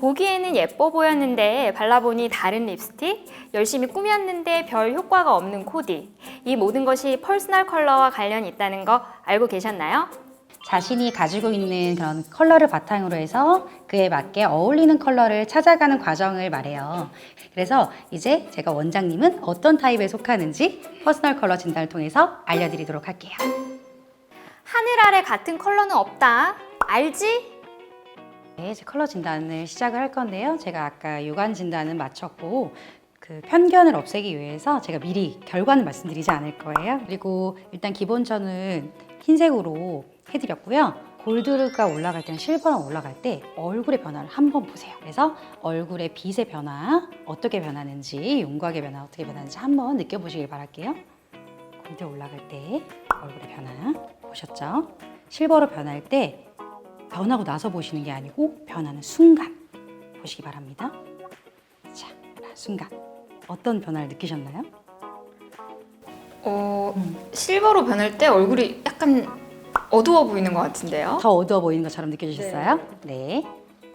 보기에는 예뻐 보였는데 발라보니 다른 립스틱, 열심히 꾸몄는데 별 효과가 없는 코디. 이 모든 것이 퍼스널 컬러와 관련이 있다는 거 알고 계셨나요? 자신이 가지고 있는 그런 컬러를 바탕으로 해서 그에 맞게 어울리는 컬러를 찾아가는 과정을 말해요. 그래서 이제 제가 원장님은 어떤 타입에 속하는지 퍼스널 컬러 진단을 통해서 알려드리도록 할게요. 하늘 아래 같은 컬러는 없다. 알지? 네, 이제 컬러 진단을 시작을 할 건데요. 제가 아까 육안 진단은 마쳤고 그 편견을 없애기 위해서 제가 미리 결과는 말씀드리지 않을 거예요. 그리고 일단 기본전은 흰색으로 해드렸고요. 골드가 올라갈 때는 실버가 올라갈 때 얼굴의 변화를 한번 보세요. 그래서 얼굴의 빛의 변화 어떻게 변하는지 윤곽의 변화 어떻게 변하는지 한번 느껴보시길 바랄게요. 골드 올라갈 때 얼굴의 변화 보셨죠? 실버로 변할 때 변하고 나서 보시는 게 아니고 변하는 순간 보시기 바랍니다. 자, 순간 어떤 변화를 느끼셨나요? 어, 실버로 변할 때 얼굴이 약간 어두워 보이는 것 같은데요. 더 어두워 보이는 것처럼 느껴지셨어요? 네.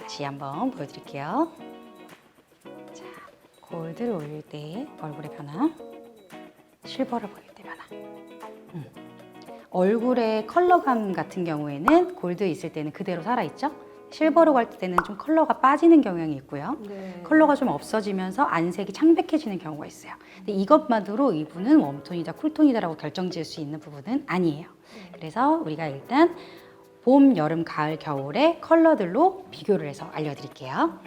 다시 한번 보여드릴게요. 자, 골드를 올릴 때 얼굴의 변화, 실버를 보일 때 변화. 음. 얼굴의 컬러감 같은 경우에는 골드 있을 때는 그대로 살아있죠? 실버로 갈 때는 좀 컬러가 빠지는 경향이 있고요. 컬러가 좀 없어지면서 안색이 창백해지는 경우가 있어요. 근데 이것만으로 이분은 웜톤이다, 쿨톤이다라고 결정 지을 수 있는 부분은 아니에요. 그래서 우리가 일단 봄, 여름, 가을, 겨울의 컬러들로 비교를 해서 알려드릴게요.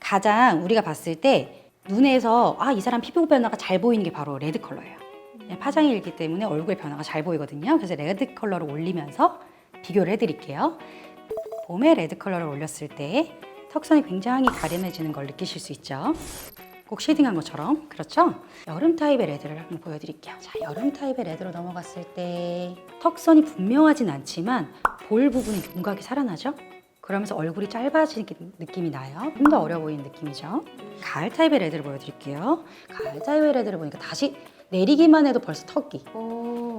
가장 우리가 봤을 때 눈에서 아, 이 사람 피부 변화가 잘 보이는 게 바로 레드 컬러예요. 네, 파장일기 때문에 얼굴의 변화가 잘 보이거든요. 그래서 레드 컬러를 올리면서 비교를 해드릴게요. 봄에 레드 컬러를 올렸을 때 턱선이 굉장히 가름해지는 걸 느끼실 수 있죠. 꼭 쉐딩한 것처럼 그렇죠? 여름 타입의 레드를 한번 보여드릴게요. 자, 여름 타입의 레드로 넘어갔을 때 턱선이 분명하진 않지만 볼 부분에 윤곽이 살아나죠? 그러면서 얼굴이 짧아지는 느낌이 나요. 좀 더 어려 보이는 느낌이죠. 가을 타입의 레드를 보여드릴게요. 가을 타입의 레드를 보니까 다시 내리기만 해도 벌써 턱이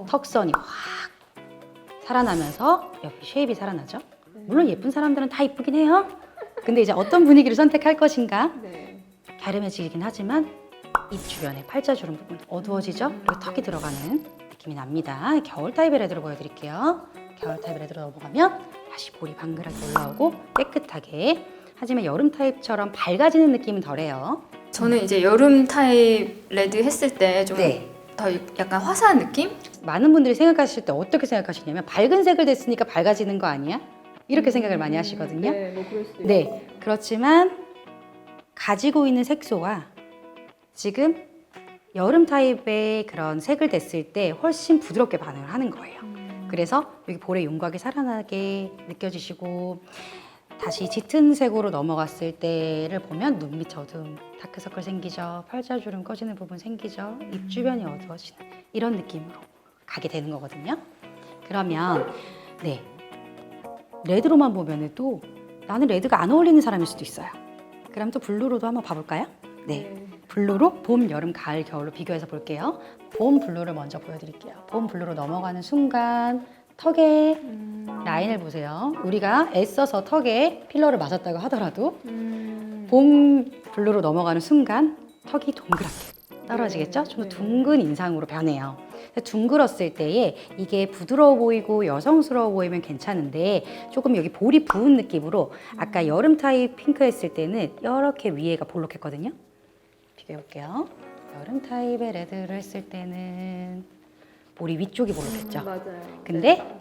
턱선이 확 살아나면서 옆에 쉐입이 살아나죠. 물론 예쁜 사람들은 다 이쁘긴 해요. 근데 이제 어떤 분위기를 선택할 것인가 갸름해지긴 하지만 입 주변에 팔자주름 부분 어두워지죠? 그리고 턱이 들어가는 느낌이 납니다. 겨울 타입의 레드로 보여드릴게요. 겨울 타입의 레드로 넘어가면 다시 볼이 방글하게 올라오고 깨끗하게 하지만 여름 타입처럼 밝아지는 느낌은 덜해요. 저는 이제 여름 타입 레드 했을 때 좀 더 네. 약간 화사한 느낌? 많은 분들이 생각하실 때 어떻게 생각하시냐면 밝은 색을 냈으니까 밝아지는 거 아니야? 이렇게 생각을 많이 하시거든요. 네, 뭐 그럴 수도 네, 그렇지만 가지고 있는 색소가 지금 여름 타입의 그런 색을 냈을 때 훨씬 부드럽게 반응을 하는 거예요. 그래서 여기 볼의 윤곽이 살아나게 느껴지시고 다시 짙은 색으로 넘어갔을 때를 보면 눈밑 어두움, 다크서클 생기죠. 팔자주름 꺼지는 부분 생기죠. 입 주변이 어두워지는 이런 느낌으로 가게 되는 거거든요. 그러면 네 레드로만 보면은 또 나는 레드가 안 어울리는 사람일 수도 있어요. 그럼 또 블루로도 한번 봐볼까요? 네. 블루로 봄, 여름, 가을, 겨울로 비교해서 볼게요. 봄 블루를 먼저 보여드릴게요. 봄 블루로 넘어가는 순간 턱에 라인을 보세요. 우리가 애써서 턱에 필러를 맞았다고 하더라도 봄 블루로 넘어가는 순간 턱이 동그랗게 떨어지겠죠? 좀 더 둥근 인상으로 변해요. 둥글었을 때에 이게 부드러워 보이고 여성스러워 보이면 괜찮은데 조금 여기 볼이 부은 느낌으로 아까 여름 타입 핑크 했을 때는 이렇게 위에가 볼록했거든요. 비교해 볼게요. 여름 타입의 레드를 했을 때는 볼이 위쪽이 볼록했죠. 맞아요. 근데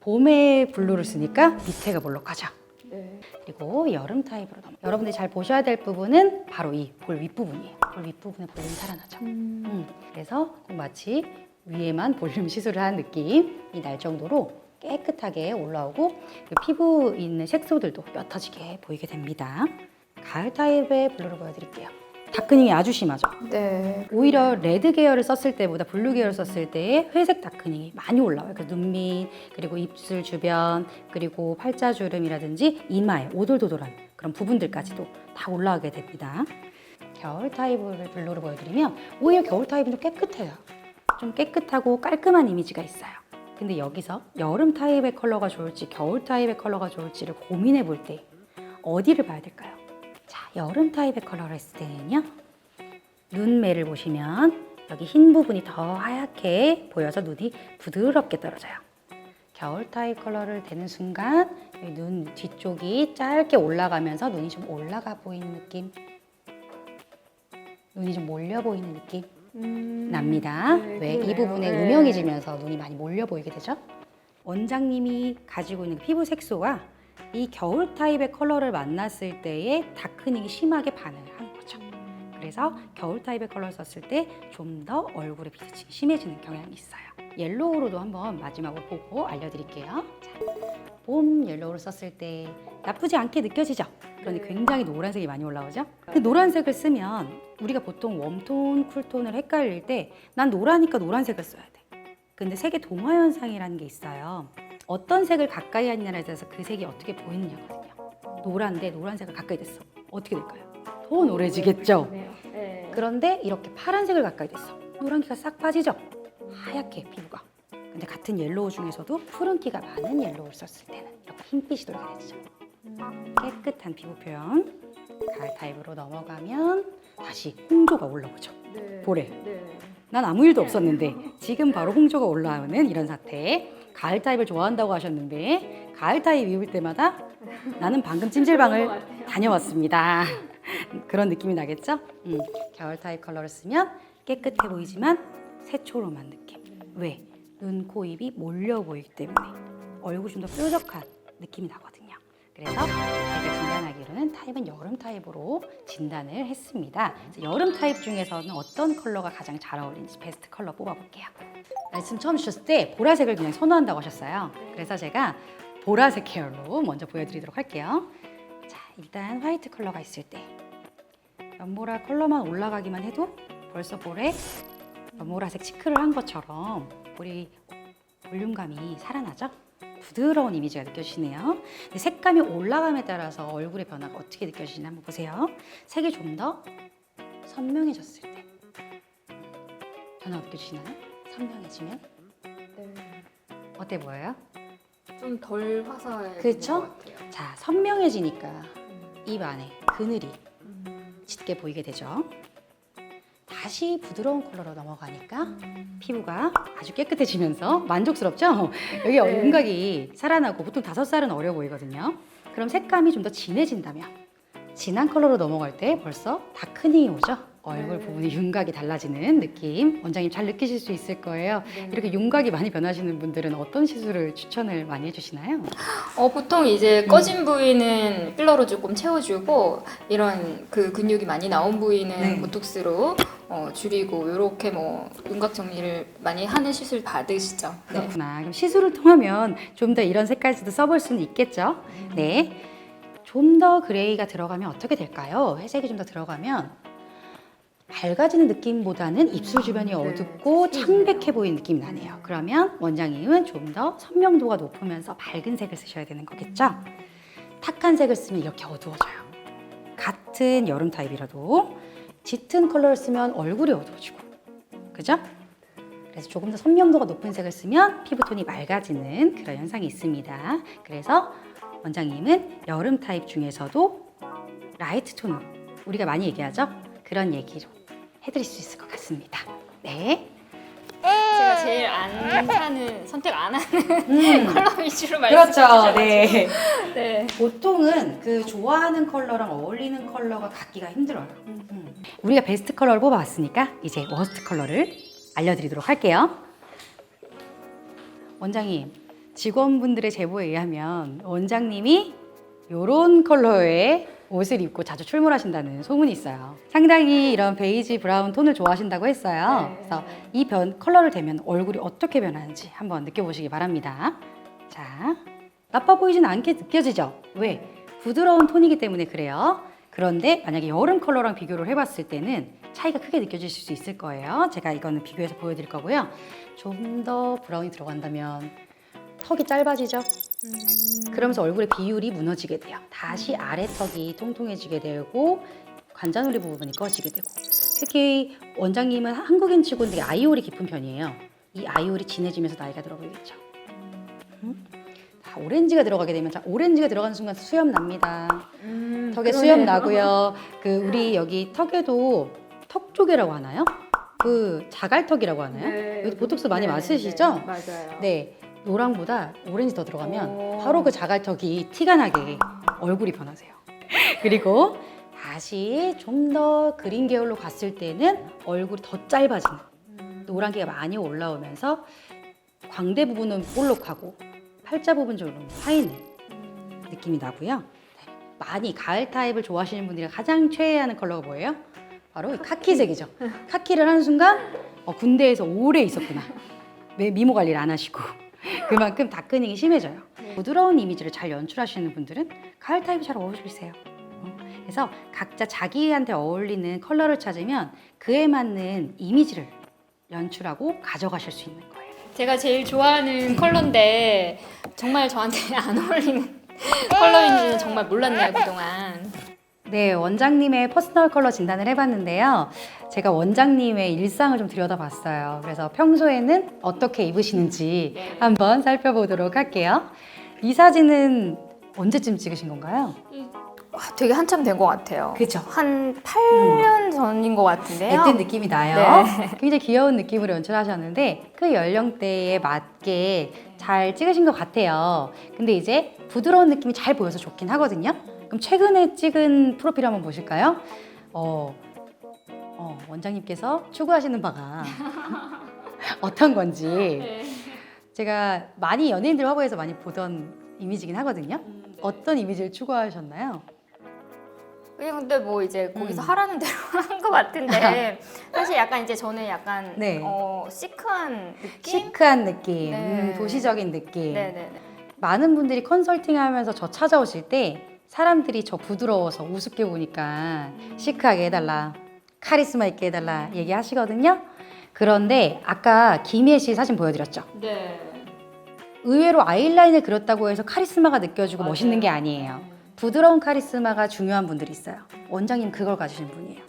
봄에 블루를 쓰니까 밑에가 볼록하죠. 네. 그리고 여름 타입으로 넘어. 여러분들이 잘 보셔야 될 부분은 바로 이 볼 윗부분이에요. 볼 윗부분에 볼륨이 살아나죠. 음, 그래서 꼭 마치 위에만 볼륨 시술을 한 느낌이 날 정도로 깨끗하게 올라오고 그리고 피부 있는 색소들도 옅어지게 보이게 됩니다. 가을 타입의 블루를 보여드릴게요. 다크닝이 아주 심하죠. 네. 오히려 레드 계열을 썼을 때보다 블루 계열을 썼을 때의 회색 다크닝이 많이 올라와요. 그래서 눈밑, 그리고 입술 주변, 그리고 팔자주름이라든지 이마에 오돌도돌한 그런 부분들까지도 다 올라오게 됩니다. 겨울 타입을 블루를 보여드리면 오히려 겨울 타입은 좀 깨끗해요. 좀 깨끗하고 깔끔한 이미지가 있어요. 근데 여기서 여름 타입의 컬러가 좋을지 겨울 타입의 컬러가 좋을지를 고민해 볼 때 어디를 봐야 될까요? 자, 여름 타입의 컬러를 했을 때는요. 눈매를 보시면 여기 흰 부분이 더 하얗게 보여서 눈이 부드럽게 떨어져요. 겨울 타입 컬러를 대는 순간 눈 뒤쪽이 짧게 올라가면서 눈이 좀 올라가 보이는 느낌. 눈이 좀 몰려 보이는 느낌. 납니다. 네, 왜 이. 부분에 네. 음영해지면서 눈이 많이 몰려 보이게 되죠? 원장님이 가지고 있는 피부 색소가 이 겨울 타입의 컬러를 만났을 때에 다크닝이 심하게 반응을 하는 거죠. 그래서 겨울 타입의 컬러를 썼을 때 좀 더 얼굴에 비대칭이 심해지는 경향이 있어요. 옐로우로도 한번 마지막으로 보고 알려드릴게요. 자, 봄 옐로우를 썼을 때 나쁘지 않게 느껴지죠? 그런데 네. 굉장히 노란색이 많이 올라오죠? 그 노란색을 쓰면 우리가 보통 웜톤, 쿨톤을 헷갈릴 때 난 노라니까 노란색을 써야 돼. 근데 색의 동화 현상이라는 게 있어요. 어떤 색을 가까이 하느냐에 따라서 그 색이 어떻게 보이느냐거든요. 노란데 노란색을 가까이 됐어. 어떻게 될까요? 더 노래지겠죠? 네. 그런데 이렇게 파란색을 가까이 됐어. 노란기가 싹 빠지죠? 하얗게 피부가. 근데 같은 옐로우 중에서도 푸른기가 많은 옐로우를 썼을 때는 이렇게 흰빛이 돌게 되죠. 깨끗한 피부 표현. 가을 타입으로 넘어가면 다시 홍조가 올라오죠. 네. 볼에. 네. 난 아무 일도 없었는데 지금 바로 홍조가 올라오는 이런 사태. 가을 타입을 좋아한다고 하셨는데 가을 타입 입을 때마다 나는 방금 찜질방을. 다녀왔습니다. 그런 느낌이 나겠죠? 음, 겨울 타입 컬러를 쓰면 깨끗해 보이지만 새초롬한 느낌. 왜? 눈, 코, 입이 몰려 보이기 때문에 얼굴이 좀 더 뾰족한 느낌이 나거든요. 그래서 제가 진단하기로는 타입은 여름 타입으로 진단을 했습니다. 여름 타입 중에서는 어떤 컬러가 가장 잘 어울리는지 베스트 컬러 뽑아볼게요. 말씀 처음 주셨을 때 보라색을 그냥 선호한다고 하셨어요. 그래서 제가 보라색 계열로 먼저 보여드리도록 할게요. 자, 일단 화이트 컬러가 있을 때 연보라 컬러만 올라가기만 해도 벌써 볼에 연보라색 치크를 한 것처럼 볼이 볼륨감이 살아나죠? 부드러운 이미지가 느껴지네요. 색감이 올라감에 따라서 얼굴의 변화가 어떻게 느껴지나 한번 보세요. 색이 좀 더 선명해졌을 때 변화가 느껴지나요? 선명해지면 네. 어때 보여요? 좀 덜 화사해. 것 같아요. 자, 선명해지니까 음. 입 안에 그늘이 음. 짙게 보이게 되죠. 다시 부드러운 컬러로 넘어가니까 음. 피부가 아주 깨끗해지면서 만족스럽죠? 여기 네. 윤곽이 살아나고 보통 다섯 살은 어려 보이거든요. 그럼 색감이 좀 더 진해진다면 진한 컬러로 넘어갈 때 벌써 다크닝이 오죠? 얼굴 네. 부분이 윤곽이 달라지는 느낌 원장님 잘 느끼실 수 있을 거예요. 네. 이렇게 윤곽이 많이 변하시는 분들은 어떤 시술을 추천을 많이 해주시나요? 어, 보통 이제 꺼진 부위는 필러로 조금 채워주고 이런 그 근육이 많이 나온 부위는 네. 보톡스로 어, 줄이고 이렇게 뭐 윤곽 정리를 많이 하는 시술 받으시죠. 네. 그렇구나. 그럼 시술을 통하면 좀 더 이런 색깔도 써볼 수는 있겠죠? 네. 좀 더 그레이가 들어가면 어떻게 될까요? 회색이 좀 더 들어가면 밝아지는 느낌보다는 입술 주변이 네. 어둡고 창백해 보이는 느낌이 나네요. 그러면 원장님은 좀 더 선명도가 높으면서 밝은 색을 쓰셔야 되는 거겠죠? 탁한 색을 쓰면 이렇게 어두워져요. 같은 여름 타입이라도 짙은 컬러를 쓰면 얼굴이 어두워지고, 그죠? 그래서 조금 더 선명도가 높은 색을 쓰면 피부톤이 맑아지는 그런 현상이 있습니다. 그래서 원장님은 여름 타입 중에서도 라이트 톤으로 우리가 많이 얘기하죠? 그런 얘기로 해드릴 수 있을 것 같습니다. 네. 제가 제일 안 사는 선택 안 하는 음, 컬러 위주로 말씀해 그렇죠. 주셔가지고 네. 네. 보통은 그 좋아하는 컬러랑 어울리는 컬러가 갖기가 힘들어요. 음. 우리가 베스트 컬러를 뽑아왔으니까 이제 워스트 컬러를 알려드리도록 할게요. 원장님, 직원분들의 제보에 의하면 원장님이 이런 컬러의 옷을 입고 자주 출몰하신다는 소문이 있어요. 상당히 이런 베이지 브라운 톤을 좋아하신다고 했어요. 네. 그래서 이 변, 컬러를 대면 얼굴이 어떻게 변하는지 한번 느껴보시기 바랍니다. 자, 나빠 보이진 않게 느껴지죠? 왜? 부드러운 톤이기 때문에 그래요. 그런데 만약에 여름 컬러랑 비교를 해봤을 때는 차이가 크게 느껴지실 수 있을 거예요. 제가 이거는 비교해서 보여드릴 거고요. 좀 더 브라운이 들어간다면 턱이 짧아지죠? 그러면서 얼굴의 비율이 무너지게 돼요. 다시 아래 턱이 통통해지게 되고 관자놀이 부분이 꺼지게 되고 특히 원장님은 한국인 치고 되게 아이올이 깊은 편이에요. 이 아이올이 진해지면서 나이가 들어 보이겠죠. 자, 오렌지가 들어가게 되면 자, 오렌지가 들어가는 순간 수염 납니다. 음, 턱에 수염 나고요. 그 우리 여기 턱에도 턱 조개라고 하나요? 그 자갈턱이라고 하나요? 네. 보톡스 많이 맞으시죠? 맞아요. 네. 노랑보다 오렌지 더 들어가면 오. 바로 그 자갈턱이 티가 나게 얼굴이 변하세요. 그리고 다시 좀 더 그린 계열로 갔을 때는 얼굴이 더 짧아지는 노란기가 많이 올라오면서 광대 부분은 볼록하고 팔자 부분 좀 파이는 느낌이 나고요. 네. 많이 가을 타입을 좋아하시는 분들이 가장 최애하는 컬러가 뭐예요? 바로 이 카키색이죠. 카키를 하는 순간 어, 군대에서 오래 있었구나. 왜 미모 관리를 안 하시고 그만큼 다크닝이 심해져요. 부드러운 이미지를 잘 연출하시는 분들은 가을 타입이 잘 어울리세요. 어, 그래서 각자 자기한테 어울리는 컬러를 찾으면 그에 맞는 이미지를 연출하고 가져가실 수 있는 거예요. 제가 제일 좋아하는 컬러인데 정말 저한테 안 어울리는 컬러인지는 정말 몰랐네요 그동안. 네, 원장님의 퍼스널 컬러 진단을 해봤는데요. 제가 원장님의 일상을 좀 들여다봤어요. 그래서 평소에는 어떻게 입으시는지 한번 살펴보도록 할게요. 이 사진은 언제쯤 찍으신 건가요? 와, 되게 한참 된 것 같아요. 그죠? 한 8년 전인 것 같은데요. 애뜬 느낌이 나요. 네. 굉장히 귀여운 느낌으로 연출하셨는데 그 연령대에 맞게 잘 찍으신 것 같아요. 근데 이제 부드러운 느낌이 잘 보여서 좋긴 하거든요. 그럼 최근에 찍은 프로필 한번 보실까요? 어, 어, 원장님께서 추구하시는 바가 어떤 건지 네. 제가 많이 연예인들 화보에서 많이 보던 이미지긴 하거든요. 어떤 이미지를 추구하셨나요? 근데 뭐 이제 거기서 음. 하라는 대로 한 것 같은데 사실 약간 이제 저는 약간 네. 어, 시크한 느낌? 시크한 느낌, 네. 음, 도시적인 느낌. 네 네 네. 많은 분들이 컨설팅 하면서 저 찾아오실 때 사람들이 저 부드러워서 우습게 보니까 시크하게 해달라, 카리스마 있게 해달라 얘기하시거든요. 그런데 아까 김혜 씨 사진 보여드렸죠. 네. 의외로 아이라인을 그렸다고 해서 카리스마가 느껴지고 맞아요. 멋있는 게 아니에요. 부드러운 카리스마가 중요한 분들이 있어요. 원장님 그걸 가지신 분이에요.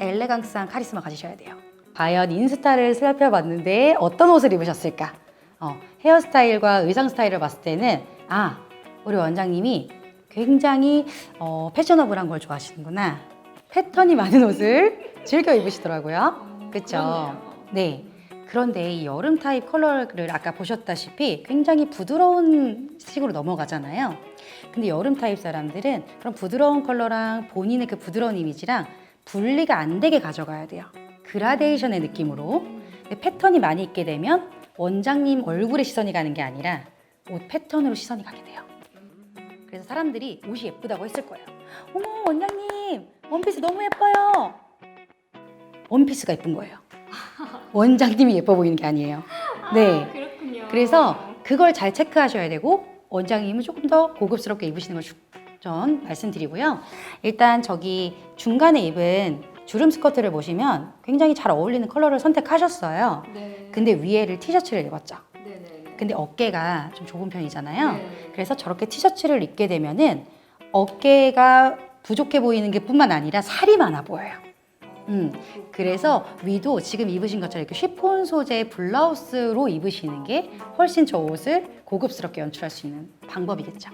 엘레강스한 카리스마 가지셔야 돼요. 과연 인스타를 살펴봤는데 어떤 옷을 입으셨을까? 어, 헤어스타일과 의상 스타일을 봤을 때는 아 우리 원장님이 굉장히 어, 패셔너블한 걸 좋아하시는구나. 패턴이 많은 옷을 즐겨 입으시더라고요. 그렇죠? 네. 그런데 이 여름 타입 컬러를 아까 보셨다시피 굉장히 부드러운 식으로 넘어가잖아요. 근데 여름 타입 사람들은 그런 부드러운 컬러랑 본인의 그 부드러운 이미지랑 분리가 안 되게 가져가야 돼요. 그라데이션의 느낌으로. 패턴이 많이 있게 되면 원장님 얼굴에 시선이 가는 게 아니라 옷 패턴으로 시선이 가게 돼요. 그래서 사람들이 옷이 예쁘다고 했을 거예요. 어머, 원장님, 원피스 너무 예뻐요. 원피스가 예쁜 거예요. 원장님이 예뻐 보이는 게 아니에요. 네. 그렇군요. 그래서 그걸 잘 체크하셔야 되고 원장님은 조금 더 고급스럽게 입으시는 걸 추천 말씀드리고요. 일단 저기 중간에 입은 주름 스커트를 보시면 굉장히 잘 어울리는 컬러를 선택하셨어요. 네. 근데 위에를 티셔츠를 입었죠. 네네. 근데 어깨가 좀 좁은 편이잖아요. 네. 그래서 저렇게 티셔츠를 입게 되면은 어깨가 부족해 보이는 게 뿐만 아니라 살이 많아 보여요. 음, 그래서 위도 지금 입으신 것처럼 이렇게 쉬폰 소재 블라우스로 입으시는 게 훨씬 저 옷을 고급스럽게 연출할 수 있는 방법이겠죠.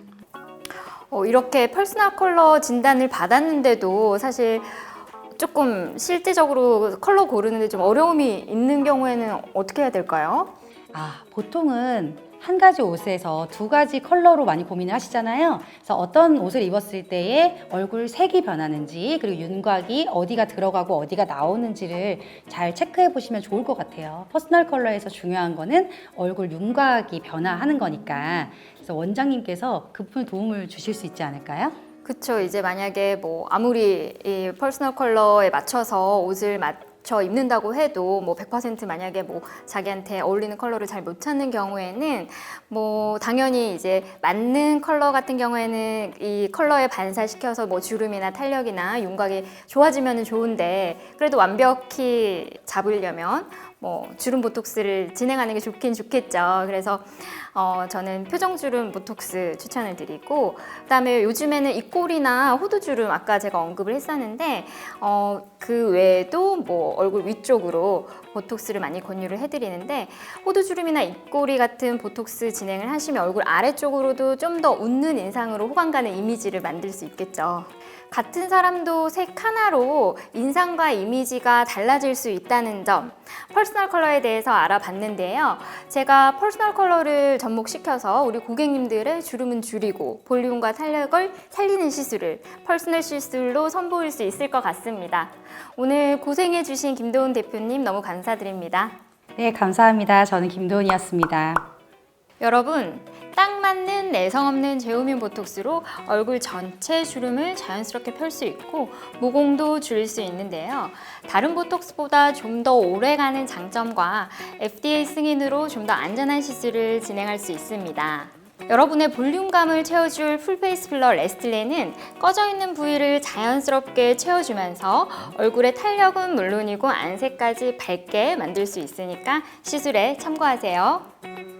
어, 이렇게 퍼스널 컬러 진단을 받았는데도 사실 조금 실제적으로 컬러 고르는데 좀 어려움이 있는 경우에는 어떻게 해야 될까요? 아, 보통은 한 가지 옷에서 두 가지 컬러로 많이 고민을 하시잖아요. 그래서 어떤 옷을 입었을 때에 얼굴 색이 변하는지 그리고 윤곽이 어디가 들어가고 어디가 나오는지를 잘 체크해 보시면 좋을 것 같아요. 퍼스널 컬러에서 중요한 거는 얼굴 윤곽이 변화하는 거니까. 그래서 원장님께서 그 부분 도움을 주실 수 있지 않을까요? 그쵸 이제 만약에 뭐 아무리 이 퍼스널 컬러에 맞춰서 옷을 맞 춰 입는다고 해도 뭐 100% 만약에 뭐 자기한테 어울리는 컬러를 잘 못 찾는 경우에는 뭐 당연히 이제 맞는 컬러 같은 경우에는 이 컬러에 반사시켜서 뭐 주름이나 탄력이나 윤곽이 좋아지면 좋은데 그래도 완벽히 잡으려면 뭐 주름 보톡스를 진행하는 게 좋긴 좋겠죠. 그래서 어, 저는 표정 주름 보톡스 추천을 드리고 그다음에 요즘에는 입꼬리나 호두 주름 아까 제가 언급을 했었는데 어, 그 외에도 뭐 얼굴 위쪽으로 보톡스를 많이 권유를 해드리는데 호두 주름이나 입꼬리 같은 보톡스 진행을 하시면 얼굴 아래쪽으로도 좀 더 웃는 인상으로 호감 가는 이미지를 만들 수 있겠죠. 같은 사람도 색 하나로 인상과 이미지가 달라질 수 있다는 점 퍼스널 컬러에 대해서 알아봤는데요. 제가 퍼스널 컬러를 접목시켜서 우리 고객님들의 주름은 줄이고 볼륨과 탄력을 살리는 시술을 퍼스널 시술로 선보일 수 있을 것 같습니다. 오늘 고생해주신 김도훈 대표님 너무 감사드립니다. 네, 감사합니다. 저는 김도은이었습니다. 여러분, 딱 맞는 내성 없는 제오민 보톡스로 얼굴 전체 주름을 자연스럽게 펼 수 있고 모공도 줄일 수 있는데요. 다른 보톡스보다 좀 더 오래가는 장점과 FDA 승인으로 좀 더 안전한 시술을 진행할 수 있습니다. 여러분의 볼륨감을 채워줄 풀페이스 필러 레스틀레는 꺼져 있는 부위를 자연스럽게 채워주면서 얼굴의 탄력은 물론이고 안색까지 밝게 만들 수 있으니까 시술에 참고하세요.